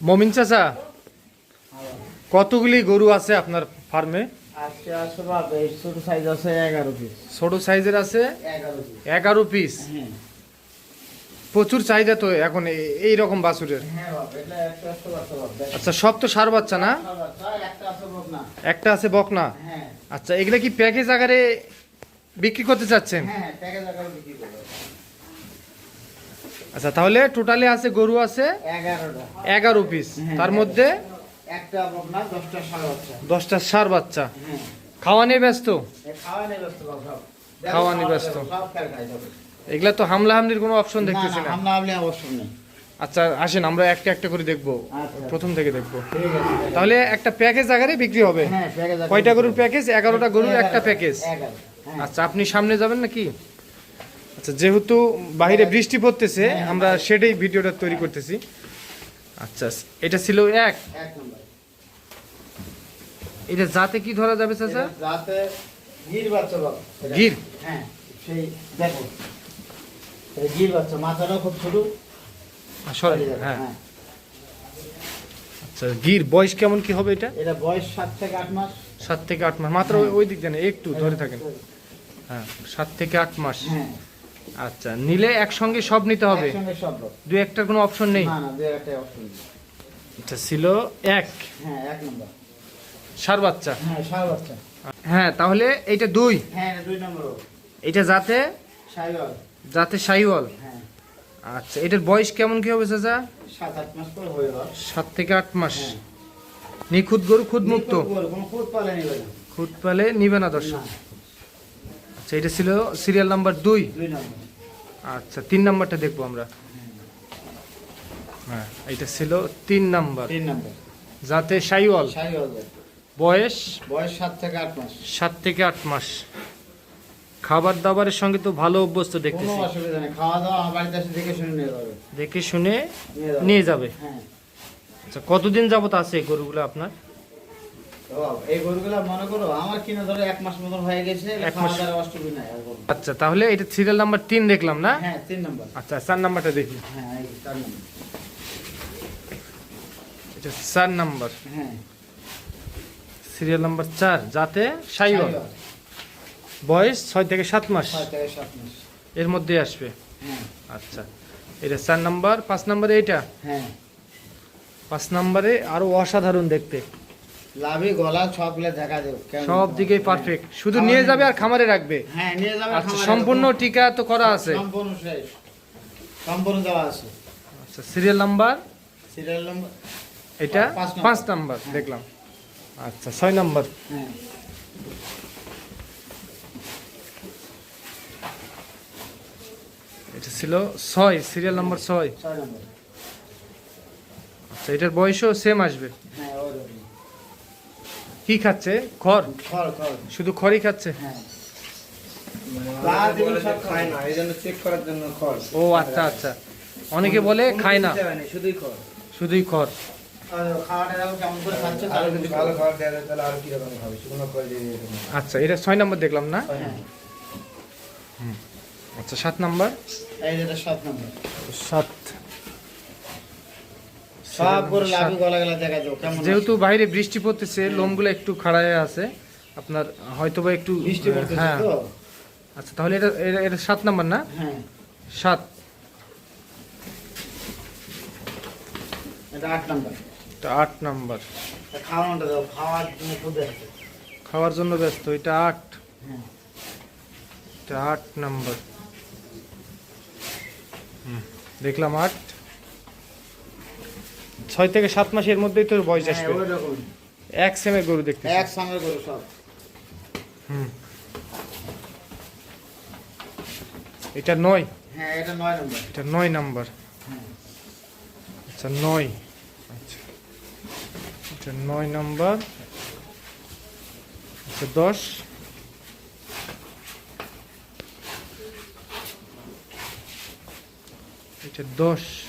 মমিন চাচা কতগুলি গরু আছে আপনার ফার্মে? ছোট সাইজের আছে এগারো পিস হ্যাঁ। প্রচুর চাহিদা তো এখন এই- রকম বাছুরের। হ্যাঁ আচ্ছা সব তো সার বাচ্চা না? একটা আছে বাপ না একটা আছে বকনা? হ্যাঁ। আচ্ছা এগুলা কি প্যাকেজ আকারে বিক্রি করতে চাচ্ছেন হ্যাঁ প্যাকেজ আকারে বিক্রি করবে আচ্ছা তাহলে টোটালি আছে গরু আছে? এগারো পিস হ্যাঁ। তার মধ্যে? একটা বাপ দশটা বাচ্চা। সার বাচ্চা। হ্যাঁ। খাওয়া নিয়ে ব্যস্ত? খাওয়া নিয়ে ব্যস্ত। এগুলা তো হামলা হামলির কোনো অপশন দেখতেছি না। আচ্ছা আসেন আমরা একটা একটা করে দেখব। আচ্ছা। প্রথম থেকে দেখব। তাহলে একটা প্যাকেজ আকারে বিক্রি হবে। হ্যাঁ কয়টা গরুর প্যাকেজ এগারোটা গরুর একটা প্যাকেজ হ্যাঁ। আচ্ছা আপনি সামনে যাবেন নাকি? আচ্ছা যেহেতু বাইরে বৃষ্টি পড়তেছে হ্যাঁ, আমরা হ্যাঁ। সেটাই ভিডিওটা তৈরি করতেছি। আচ্ছা এটা ছিল এক। এক নম্বর এটা যাতে কি ধরা যাবে চাচা? রাতে গির বাচ্চা। গির? হ্যাঁ সেই দেখো। এটা গির বাচ্চা। মাথাটা খুব ছোট। সরি হ্যাঁ। আচ্ছা গির বয়স কেমন কি হবে এটা? এটা বয়স সাত থেকে আট মাস। সাত থেকে আট মাস। মাত্র ওই- দিক দেন একটু ধরে থাকেন। হ্যাঁ সাত থেকে আট মাস। হ্যাঁ। আচ্ছা নিলে একসঙ্গে সব নিতে হবে। দু একটার কোনো অপশন নেই? না না দু একটা অপশন নেই। আচ্ছা ছিল এক। হ্যাঁ এক নম্বর সার বাচ্চা? হ্যাঁ সার বাচ্চা। হ্যাঁ তাহলে এইটা দুই। হ্যাঁ এটা দুই নম্বর এটা যাতে সাইওয়াল। যাতে সাইওয়াল। হ্যাঁ। আচ্ছা এটার বয়স কেমন কি হবে চাচা? সাত আট মাস পর হয়ে সাত থেকে আট মাস। হ্যাঁ। নিখুঁত গরু খুদ মুক্ত? কোনো খুদ পালে নেবে না। খুদ পালে নিবে না দর্শক। আচ্ছা এটা ছিল সিরিয়াল নাম্বার দুই? আচ্ছা তিন নাম্বারটা দেখব আমরা। হ্যাঁ এটা ছিল তিন নাম্বার তিন নম্বর যাতে সাইওয়াল। বয়স? বয়স সাত থেকে আট মাস। সাত থেকে আট মাস। খাবার দাবারের সঙ্গে তো ভালো অভ্যস্ত কোনো দেখতেছি। অসুবিধা নেই। খাওয়া দাওয়া আমার বাড়িতে এসে দেখে শুনে নিয়ে যাবে। দেখে শুনে নিয়ে যাবে। হ্যাঁ। আচ্ছা কতদিন যাবত আছে গরুগুলো আপনার? এই গরুগুলা মনে করো আমার কিনে ধরো এক মাস মতন হয়ে গেছে এক খাওয়া মাস। দাওয়ার অসুবিধা নাই আচ্ছা তাহলে এটা সিরিয়াল নাম্বার তিন দেখলাম না? হ্যাঁ তিন নম্বর। আচ্ছা চার নাম্বারটা দেখি। হ্যাঁ চার নম্বর। এটা চার নাম্বার। হ্যাঁ। সিরিয়াল নাম্বার চার যাতে সাইওয়াল। বয়স ছয় থেকে সাত মাস। থেকে সাত মাস। এর মধ্যে আসবে। হ্যাঁ। আচ্ছা এটা চার নাম্বার পাঁচ নাম্বারে এইটা হ্যাঁ। পাঁচ নাম্বারে আরও অসাধারণ দেখতে। লাভি গলা সবগুলো দেখা দেব সব দিকেই হ্যাঁ। পারফেক্ট শুধু নিয়ে যাবে আর খামারে রাখবে? হ্যাঁ নিয়ে যাবে আচ্ছা সম্পূর্ণ টিকা তো করা আছে? সম্পূর্ণ শেষ। সম্পূর্ণ দেওয়া আছে। আচ্ছা সিরিয়াল নাম্বার সিরিয়াল নম্বর এটা? পাঁচ নাম্বার। হ্যাঁ। দেখলাম। আচ্ছা ছয় নাম্বার। হ্যাঁ। এটা ছিল ছয় সিরিয়াল নাম্বার ছয়। আচ্ছা এটার বয়সও সেম আসবে। হ্যাঁ কি খাচ্ছে? খড়? খড় খড়। শুধু খড়ই খাচ্ছে? হ্যাঁ। আমাদের বলে যে খায় না এই চেক করার জন্য খড়। ও আচ্ছা আচ্ছা। অনেকে বলে খায় না। শুধুই খড়। শুধুই খড়। আর খাওয়াটা দেখো কেমন করে খাচ্ছে আরও তাহলে যদি বুঝতে ভালো পারবে। খাবার দেওয়া যায় তাহলে আরও কীরকম খাবে? শুকনো খড় দিয়ে দিয়ে দেবো। আচ্ছা এটা ছয় নাম্বার দেখলাম না? হ্যাঁ। আচ্ছা সাত নম্বর সাত সব করে সাত। লাভি গলা গলা দেখা দেবো কেমন যেহেতু বাইরে বৃষ্টি পড়তেছে লোমগুলো একটু খাড়ায় আছে আপনার হয়তো বা একটু হ্যাঁ। আচ্ছা তাহলে এটা এটা- সাত নাম্বার না? হ্যাঁ। সাত। এটা আট নম্বর। এটা আট নাম্বার। খাওয়ার জন্য ব্যস্ত এটা আট। হ্যাঁ। এটা আট নাম্বার। হুম, দেখলাম আট। ছয় থেকে সাত মাসের মধ্যেই তোর বয়স হ্যাঁ আসবে। এক সেমের গরু দেখতে এক সঙ্গে করে সব। হুম। এটা নয়। হ্যাঁ এটা নয় নম্বর। এটা নয় নাম্বার। হ্যাঁ। আচ্ছা নয়। আচ্ছা। এটা নয় নাম্বার। আচ্ছা দশ। এটা দশ।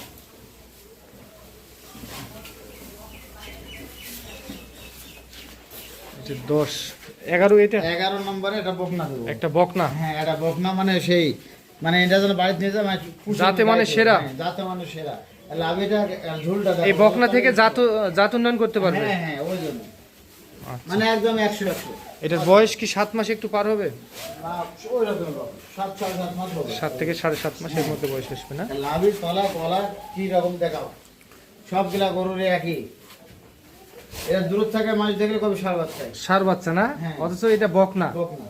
দশ। এগারো এটা? এগারো নম্বরে এটা বকনা দেবো। একটা বকনা? হ্যাঁ এটা বকনা মানে সেই মানে এটা যেন বাড়িতে নিয়ে যায় মানে যাতে মানে সেরা। হ্যাঁ, যাতে মানে সেরা। লাভিটা ঝুলটা এই বকনা থেকে জাত জাত উন্নয়ন করতে পারবে? হ্যাঁ হ্যাঁ ওই জন্য। আচ্ছা। মানে একদম একশো একশো। এটার বয়স কি সাত মাস একটু পার হবে। সাত থেকে সাড়ে সাত মাসের মধ্যে বয়স আসবে না? লাভির তলা কলা কি রকম দেখাও। সবগুলা গরুর একই। এটা দূর থেকে মানুষ দেখলে কবে সার বাচ্চায় সার বাচ্চা না? হ্যাঁ। অথচ এটা বকনা বকনা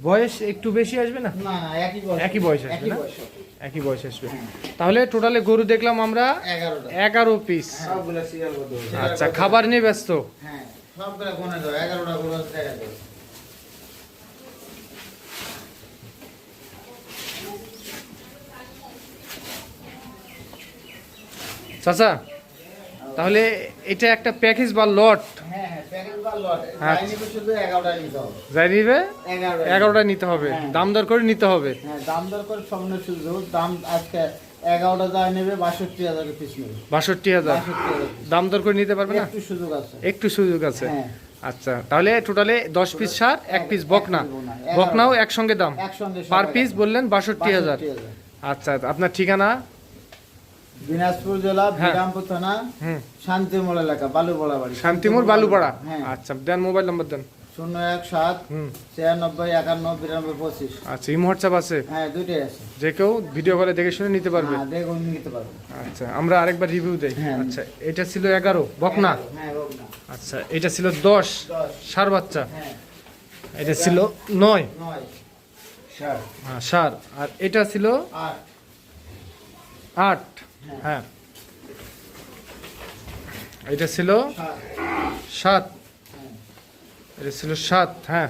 বয়স একটু বেশি আসবে না? না না একই বয়স একই বয়স আসবে না? একই বয়স আসবে। তাহলে টোটালে গরু দেখলাম আমরা এগারো পিস হবে। আচ্ছা খাবার নিয়ে ব্যস্ত। হ্যাঁ চাচা তাহলে এটা একটা প্যাকেজ বা লট? হ্যাঁ হ্যাঁ আচ্ছা। যাই নিবে এগারোটা নিতে হবে। হ্যাঁ। দাম দর করে নিতে হবে। দাম দর করে সামনে শুধু দাম আজকে এগারোটা যাই নেবে বাষট্টি হাজার পিস নেবে। বাষট্টি হাজার। বাষট্টি হাজার piece। দাম দর করে নিতে পারবে না? একটু সুযোগ আছে। একটু সুযোগ আছে। আচ্ছা তাহলে টোটালে দশ পিস সার এক পিস বকনা। বকনাও একসঙ্গে দাম। পার পিস বললেন বাষট্টি হাজার। 62,000 আচ্ছা আপনার ঠিকানা? দিনাজপুর জেলা হ্যাঁ। বিরামপুর থানা শান্তিমোড় এলাকা বালুপাড়া বাড়ি। শান্তিমোর বালুপাড়া? হ্যাঁ। আচ্ছা দেন মোবাইল নাম্বার দেন। শূন্য এক সাত ছিয়ানব্বই একান্ন বিরানব্বই পঁচিশ। আচ্ছা ইমো হোয়াটসঅ্যাপ আছে? হ্যাঁ দুইটাই আছে। যে কেউ ভিডিও কলে দেখে শুনে নিতে পারবে? হ্যাঁ নিতে পারব। আচ্ছা আমরা আরেকবার রিভিউ দেই। আচ্ছা এটা ছিল এগারো বকনা? আচ্ছা এটা ছিল দশ সার বাচ্চা? এটা ছিল নয়? হ্যাঁ সার। আর এটা ছিল আট। হ্যাঁ। এটা ছিল সাত। এটা ছিল সাত হ্যাঁ।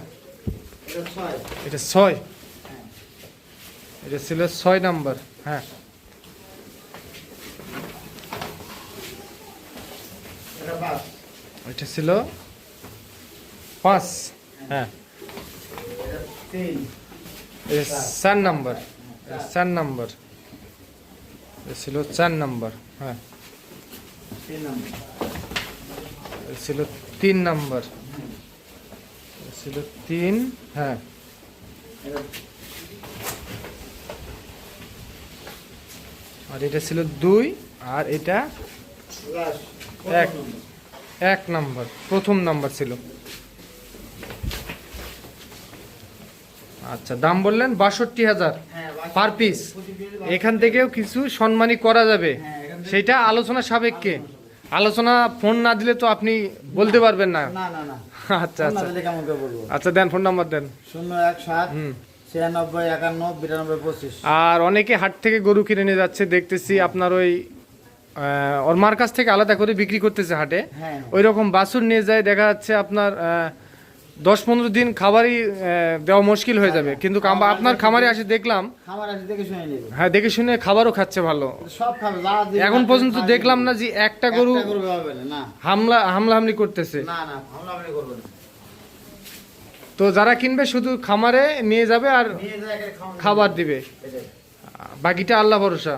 এটা ছয়। এটা ছিল ছয় নাম্বার হ্যাঁ। এটা ছিল পাঁচ হ্যাঁ। চার নাম্বার চার নাম্বার। ছিল চার নাম্বার হ্যাঁ। ছিল তিন নাম্বার। ছিল তিন হ্যাঁ। আর এটা ছিল দুই আর এটা এক। এক নাম্বার প্রথম নাম্বার ছিল। আচ্ছা দাম বললেন বাষট্টি হাজার। পার পিস এখান থেকেও কিছু সম্মানী করা যাবে। সেটা আলোচনা সাপেক্ষে। আলোচনা ফোন না দিলে তো আপনি বলতে পারবেন না। আচ্ছা আচ্ছা। আচ্ছা দেন ফোন নাম্বার দেন। শূন্য এক সাত ছিয়ানব্বই একান্ন বিরানব্বই পঁচিশ। আর অনেকে হাট থেকে গরু কিনে নিয়ে যাচ্ছে দেখতেছি আপনার ওই ওর মার কাছ থেকে আলাদা করে বিক্রি করতেছে হাটে। হ্যাঁ। ওই রকম বাছুর নিয়ে যায় দেখা যাচ্ছে আপনার দশ পনেরো দিন খাবারই দেওয়া মুশকিল হয়ে যাবে। কিন্তু আপনার খামারে আসে দেখলাম। হ্যাঁ দেখে শুনে খাবারও খাচ্ছে ভালো। এখন পর্যন্ত দেখলাম না যে একটা গরু হামলা হামলা হামলি করতেছে। তো যারা কিনবে শুধু খামারে নিয়ে যাবে আর খাবার দিবে। বাকিটা আল্লাহ ভরসা।